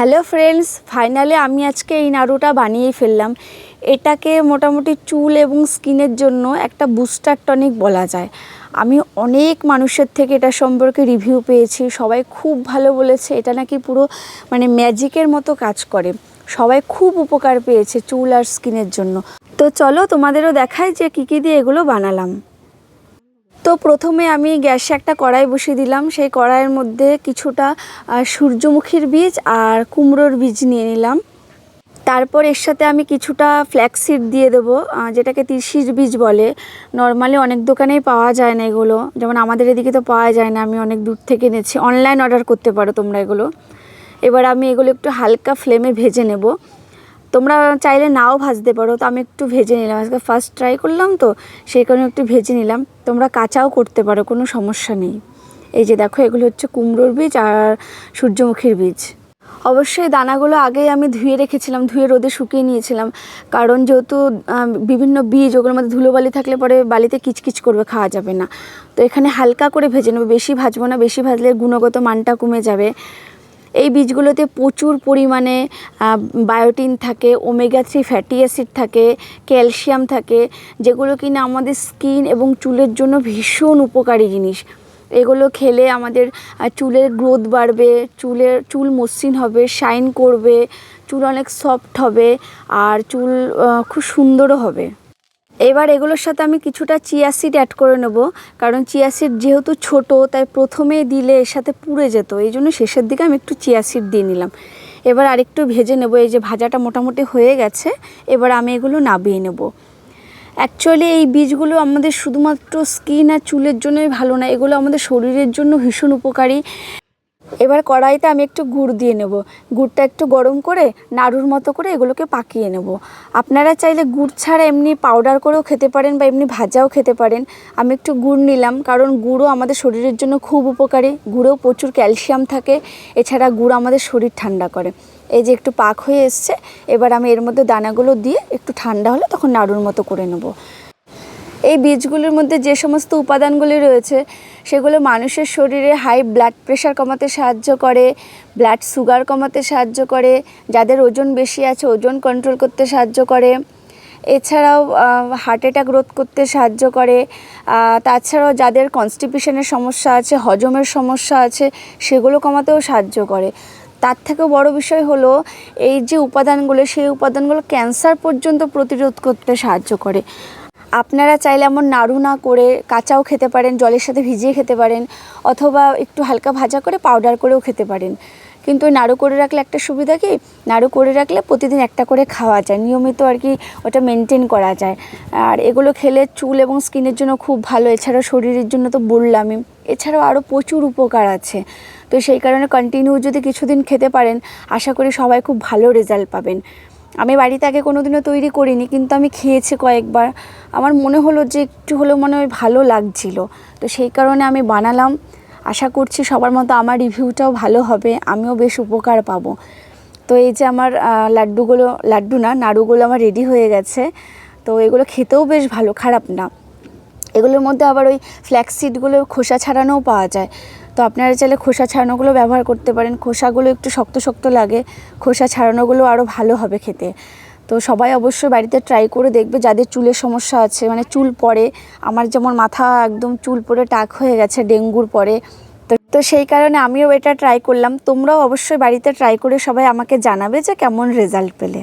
Hello friends, finally আমি আজকে এই নাড়ুটা বানিয়েই ফেললাম। এটাকে মোটামুটি চুল এবং স্কিনের জন্য একটা বুস্টার টনিক বলা যায়। আমি অনেক মানুষের থেকে এটা সম্পর্কে রিভিউ পেয়েছি, সবাই খুব ভালো বলেছে, এটা নাকি পুরো মানে ম্যাজিকের মতো কাজ করে। সবাই খুব উপকার পেয়েছে চুল আর স্কিনের জন্য। তো চলো তোমাদেরও দেখায় যে কী কী দিয়ে এগুলো বানালাম। তো প্রথমে আমি গ্যাসে একটা কড়াই বসিয়ে দিলাম। সেই কড়াইয়ের মধ্যে কিছুটা সূর্যমুখীর বীজ আর কুমড়োর বীজ নিয়ে নিলাম। তারপর এর সাথে আমি কিছুটা ফ্ল্যাক্সিড দিয়ে দেবো যেটাকে তিসির বীজ বলে। নর্মালি অনেক দোকানেই পাওয়া যায় না এগুলো। যেমন আমাদের এদিকে তো পাওয়া যায় না, আমি অনেক দূর থেকে এনেছি। অনলাইন অর্ডার করতে পারো তোমরা এগুলো। এবার আমি এগুলো একটু হালকা ফ্লেমে ভেজে নেব। তোমরা চাইলে নাও ভাজতে পারো। তো আমি একটু ভেজে নিলাম। আজকে ফার্স্ট ট্রাই করলাম তো, সেই কারণে একটু ভেজে নিলাম। তোমরা কাঁচাও করতে পারো, কোনো সমস্যা নেই। এই যে দেখো, এগুলো হচ্ছে কুমড়োর বীজ আর সূর্যমুখীর বীজ। অবশ্যই দানাগুলো আগেই আমি ধুয়ে রেখেছিলাম, ধুয়ে রোদে শুকিয়ে নিয়েছিলাম। কারণ যেহেতু বিভিন্ন বীজ, ওগুলোর মধ্যে ধুলোবালি থাকলে পরে বালিতে কিচকিচ করবে, খাওয়া যাবে না। তো এখানে হালকা করে ভেজে নেব। বেশি ভাজবো না, বেশি ভাজলে গুণগত মানটা কমে যাবে। এই বীজগুলোতে প্রচুর পরিমাণে বায়োটিন থাকে ওমেগা থ্রি ফ্যাটি অ্যাসিড থাকে ক্যালসিয়াম থাকে, যেগুলো কিনা আমাদের স্কিন এবং চুলের জন্য ভীষণ উপকারী জিনিস। এগুলো খেলে আমাদের চুলের গ্রোথ বাড়বে, চুলের, চুল মসৃণ হবে শাইন করবে, চুল অনেক সফট হবে, আর চুল খুব সুন্দরও হবে। এবার এগুলোর সাথে আমি কিছুটা চিয়া সিড অ্যাড করে নেব, কারণ চিয়া সিড যেহেতু ছোট, তাই প্রথমে দিলে এর সাথে পুড়ে যেত, এই জন্য শেষের দিকে আমি একটু চিয়া সিড দিয়ে নিলাম। এবার আরেকটু ভেজে নেব, এই যে ভাজাটা মোটামুটি হয়ে গেছে, এবার আমি এগুলো নাবিয়ে নেব। অ্যাকচুয়ালি এই বীজগুলো আমাদের শুধুমাত্র স্কিন আর চুলের জন্যই ভালো না, এগুলো আমাদের শরীরের জন্য ভীষণ উপকারী। এবার কড়াইতে আমি একটু গুড় দিয়ে নেব। গুড়টা একটু গরম করে নাড়ুর মতো করে এগুলোকে পাকিয়ে নেব। আপনারা চাইলে গুড় ছাড়া এমনি পাউডার করেও খেতে পারেন বা এমনি ভাজাও খেতে পারেন। আমি একটু গুড় নিলাম কারণ গুড়ও আমাদের শরীরের জন্য খুব উপকারী। গুড়েও প্রচুর ক্যালসিয়াম থাকে, এছাড়া গুড় আমাদের শরীর ঠান্ডা করে। এই যে একটু পাক হয়ে এসছে, এবার আমি এর মধ্যে দানাগুলো দিয়ে একটু ঠান্ডা হলে তখন নাড়ুর মতো করে নেব। এই বীজগুলির মধ্যে যে সমস্ত উপাদানগুলি রয়েছে, সেগুলো মানুষের শরীরে হাই ব্লাড প্রেশার কমাতে সাহায্য করে ব্লাড সুগার কমাতে সাহায্য করে, যাদের ওজন বেশি আছে ওজন কন্ট্রোল করতে সাহায্য করে। এছাড়াও হার্ট অ্যাটাক রোধ করতে সাহায্য করে। তাছাড়াও যাদের কনস্টিপেশনের সমস্যা আছে, হজমের সমস্যা আছে, সেগুলো কমাতেও সাহায্য করে। তার থেকেও বড় বিষয় হলো, এই যে উপাদানগুলো, সেই উপাদানগুলো ক্যান্সার পর্যন্ত প্রতিরোধ করতে সাহায্য করে। আপনারা চাইলে এমন নাড়ু না করে কাঁচাও খেতে পারেন, জলের সাথে ভিজিয়ে খেতে পারেন, অথবা একটু হালকা ভাজা করে পাউডার করেও খেতে পারেন। কিন্তু ওই নাড়ু করে রাখলে একটা সুবিধা কি? নাড়ু করে রাখলে প্রতিদিন একটা করে খাওয়া যায়। নিয়মিত আর কি ওটা মেনটেন করা যায়। আর এগুলো খেলে চুল এবং স্কিনের জন্য খুব ভালো। এছাড়াও শরীরের জন্য তো বললামই। এছাড়াও আরও প্রচুর উপকার আছে। তো সেই কারণে কন্টিনিউ যদি কিছুদিন খেতে পারেন, আশা করি সবাই খুব ভালো রেজাল্ট পাবেন। আমি বাড়িতে আগে কোনো দিনও তৈরি করিনি, কিন্তু আমি খেয়েছি কয়েকবার। আমার মনে হলো যে একটু হলেও মনে হয় ভালো লাগছিল। তো সেই কারণে আমি বানালাম। আশা করছি সবার মতো আমার রিভিউটাও ভালো হবে, আমিও বেশ উপকার পাবো। তো এই যে আমার লাড্ডুগুলো, লাড্ডু না, নাড়ুগুলো আমার রেডি হয়ে গেছে। তো এগুলো খেতেও বেশ ভালো, খারাপ না। এগুলোর মধ্যে আবার ওই ফ্ল্যাক্সিডগুলোর খোসা ছাড়ানোও পাওয়া যায়। তো আপনারা চাইলে খোসা ছাড়ানোগুলো ব্যবহার করতে পারেন। খোসাগুলো একটু শক্ত শক্ত লাগে। খোসা ছাড়ানোগুলো আরও ভালো হবে খেতে। তো সবাই অবশ্যই বাড়িতে ট্রাই করে দেখবে যাদের চুলের সমস্যা আছে। মানে চুল পড়ে, আমার যেমন মাথা একদম চুল পড়ে টাক হয়ে গেছে ডেঙ্গুর পরে। তো তো সেই কারণে আমিও এটা ট্রাই করলাম। তোমরাও অবশ্যই বাড়িতে ট্রাই করে সবাই আমাকে জানাবে যে কেমন রেজাল্ট পেলে।